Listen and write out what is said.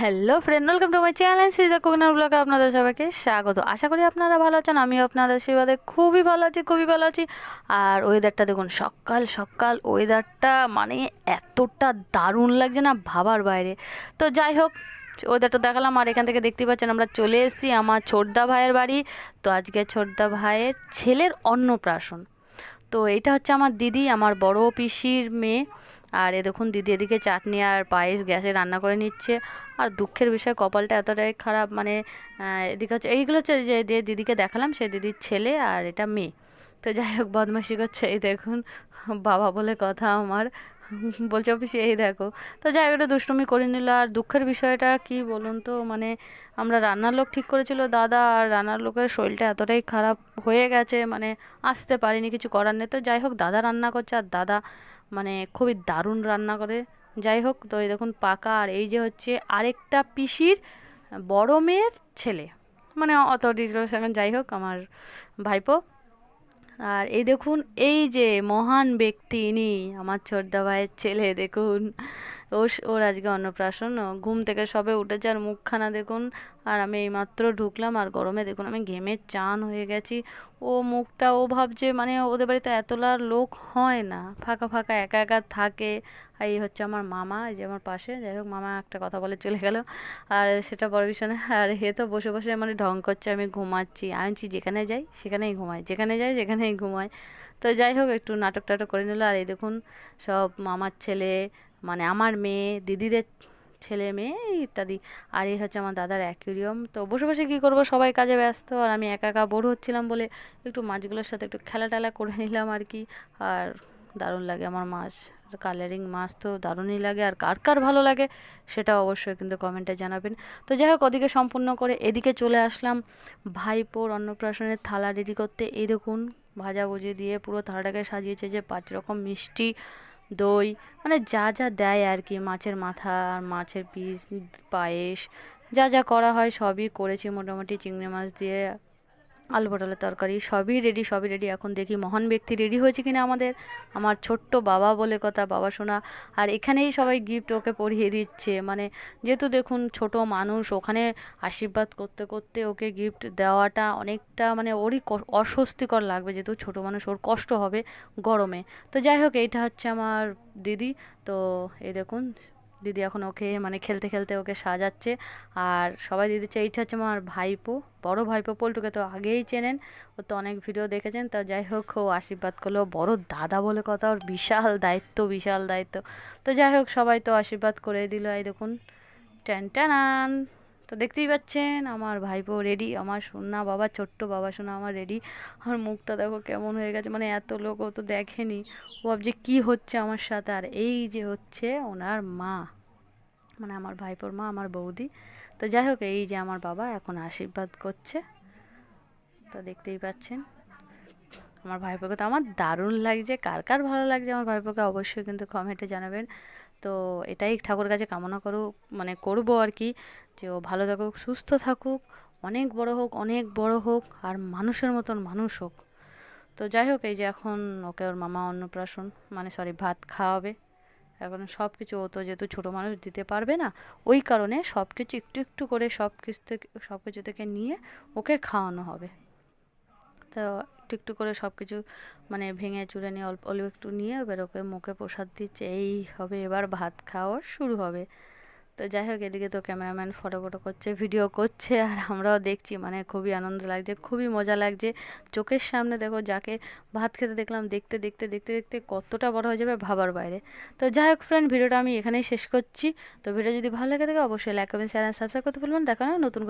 Hello friend welcome to my channel সিজা কোকনার ব্লগে আপনাদের সবাইকে স্বাগত। আশা করি আপনারা ভালো আছেন। আমিও আপনাদের সেবাদে খুবই ভালো আছি, খুবই ভালো আছি। আর ওয়েদারটা দেখুন, সকাল সকাল ওয়েদারটা মানে এতটা দারুণ লাগছে না ভাবার বাইরে। তো যাই হোক ওয়েদারটা দেখালাম। আর এখান থেকে দেখতে পাচ্ছেন, আমরা চলে এসেছি আমার ছোটদা ভাইয়ের বাড়ি। তো আজকে ছোটদা ভাইয়ের ছেলের অন্নপ্রাশন। তো এইটা হচ্ছে আমার দিদি, আমার বড় পিসির মেয়ে। আর এ দেখুন দিদি এদিকে চাটনি আর পায়েস গ্যাসে রান্না করে নিচ্ছে। আর দুঃখের বিষয়, কপালটা এতটাই খারাপ মানে এদিকে হচ্ছে, এইগুলো হচ্ছে যে দিদিকে দেখালাম, সে দিদির ছেলে আর এটা মেয়ে। তো যাই হোক, বদমাইশি করছে, এই দেখুন, বাবা বলে কথা আমার। বলছে, অফিসে এই দেখো। তো যাই হোক, এটা দুষ্টুমি করে নিল। আর দুঃখের বিষয়টা কি বলুন তো মানে আমরা রান্নার লোক ঠিক করেছিল দাদা, আর রান্নার লোকের শরীরটা এতটাই খারাপ হয়ে গেছে মানে আসতে পারিনি, কিছু করার নেই। তো যাই হোক, দাদা রান্না করছে, আর দাদা মানে খুবই দারুণ রান্না করে। যাই হোক, তো এই দেখুন পাকা, আর এই যে হচ্ছে আরেকটা পিসির বড় মেয়ের ছেলে। মানে অত ডিটেলস এখন যাই হোক, আমার ভাইপো। আর এই দেখুন, এই যে মহান ব্যক্তি ইনি, আমার ছোটদা ভাইয়ের ছেলে, দেখুন। ও ওর আজকে অন্নপ্রাশন ঘুম থেকে সবে উঠেছে আর মুখখানা দেখুন, আর আমি এইমাত্র ঢুকলাম আর গরমে দেখুন আমি ঘেমে চান হয়ে গেছি। ও মুখটা, ও ভাবছে মানে ওদের বাড়িতে এতলা লোক হয় না, ফাঁকা ফাঁকা একা একা থাকে। আর এই হচ্ছে আমার মামা, এই যে আমার পাশে, যাই হোক মামা একটা কথা বলে চলে গেল। আর সেটা বড় বিষয় না আর হে তো বসে বসে মানে ঢং করছে, আমি ঘুমাচ্ছি আমি যেখানে যাই সেখানেই ঘুমাই, যেখানে যাই সেখানেই ঘুমাই। তো যাই হোক একটু নাটক টাটক করে নিল, আর এই দেখুন সব মামার ছেলে মানে আমার মেয়ে, দিদিদের ছেলে মেয়ে, ইত্যাদি। আর এই হচ্ছে আমার দাদার অ্যাকুরিয়াম। তো বসে বসে কী করব? সবাই কাজে ব্যস্ত। আর আমি একা একা বোর হচ্ছিলাম বলে একটু মাছগুলোর সাথে একটু খেলা টেলা করে নিলাম আর কি। আর দারুণ লাগে আমার মাছ। কালারিং মাছ তো দারুণই লাগে। আর কার কার ভালো লাগে সেটা অবশ্যই কিন্তু কমেন্টে জানাবেন। তো যাই হোক, ওদিকে সম্পূর্ণ করে এদিকে চলে আসলাম ভাইপোর অন্নপ্রাশনের থালা রেডি করতে। এই দেখুন, ভাজা ভাজাভুজি দিয়ে পুরো থালাটাকে সাজিয়েছে যে পাঁচ রকম মিষ্টি দই মানে যা যা দেয় আর কি, মাছের মাথা আর মাছের পিস, পায়েস, যা যা করা হয় সবই করেছি মোটামুটি চিংড়ি মাছ দিয়ে। আলু পটলের তরকারি, সবই রেডি সবই রেডি এখন দেখি মহান ব্যক্তি রেডি হয়েছে কিনা আমাদের। আমার ছোট্ট বাবা বলে কথা, বাবা শোনা আর এখানেই সবাই গিফট ওকে পরিয়ে দিচ্ছে। মানে যেহেতু দেখুন, ছোট মানুষ, ওখানে আশীর্বাদ করতে করতে ওকে গিফট দেওয়াটা অনেকটা মানে ওরই অস্বস্তিকর লাগবে। যেহেতু ছোট মানুষ, ওর কষ্ট হবে গরমে। তো যাই হোক, এইটা হচ্ছে আমার দিদি। তো এই দেখুন দিদি এখন ওকে মানে খেলতে খেলতে ওকে সাজাচ্ছে। আর সবাই দিদি চাই এইটা হচ্ছে আমার ভাইপো, বড় ভাইপো পল্টুকে তো আগেই চেনেন। ও তো অনেক ভিডিও দেখেছেন। তা যাই হোক, ও আশীর্বাদ করল। বড় দাদা বলে কথা, ওর বিশাল দায়িত্ব বিশাল দায়িত্ব। তো যাই হোক, সবাই তো আশীর্বাদ করে দিল। এই দেখুন, ট্যান ট্যানান। তো দেখতেই পাচ্ছেন, আমার ভাইপো রেডি আমার সোনা বাবা, ছোট্ট বাবা সোনা আমার রেডি আমার মুখটা দেখো কেমন হয়ে গেছে মানে এত লোক ও তো দেখেনি। ও ভাবছে কী হচ্ছে আমার সাথে? আর এই যে হচ্ছে ওনার মা মানে আমার ভাইপোর মা, আমার বৌদি। তো যাই হোক, এই যে আমার বাবা এখন আশীর্বাদ করছে। তো দেখতেই পাচ্ছেন, আমার ভাইপোকে তো আমার দারুণ লাগছে। কার কার ভালো লাগছে আমার ভাইপোকে অবশ্যই কিন্তু কমেন্টে জানাবেন। তো এটাই ঠাকুর কাছে কামনা করুক মানে করব আর কি, যে ও ভালো থাকুক, সুস্থ থাকুক, অনেক বড় হোক, অনেক বড় হোক, আর মানুষের মতন মানুষ হোক। তো যাই হোক, এই যে এখন ওকে ওর মামা অন্নপ্রাশন মানে সরি ভাত খাওয়াবে। এখন সব কিছু ও তো যেহেতু ছোটো মানুষ, দিতে পারবে না, ওই কারণে সব কিছু একটু একটু করে সব কিছু থেকে সব কিছু থেকে নিয়ে ওকে খাওয়ানো হবে। তো একটু একটু করে সব কিছু মানে ভেঙে চুড়ে নিয়ে অল্প অল্প একটু নিয়ে এবার ওকে মুখে প্রসাদ দিচ্ছে। এই হবে এবার ভাত খাওয়া শুরু হবে। তো যাই হোক, এদিকে তো ক্যামেরাম্যান ফটো ফটো করছে, ভিডিও করছে, আর আমরাও দেখছি। মানে খুবই আনন্দ লাগছে, খুবই মজা লাগছে। চোখের সামনে দেখো, যাকে ভাত খেতে দেখলাম, দেখতে দেখতে দেখতে দেখতে কতটা বড় হয়ে যাবে ভাবার বাইরে। তো যাই হোক ফ্রেন্ড ভিডিওটা আমি এখানেই শেষ করছি। তো ভিডিও যদি ভালো লাগে থাকে, অবশ্যই লাইক কমেন্ট শেয়ার সাবস্ক্রাইব করতে ভুলবেন দেখা নতুন করে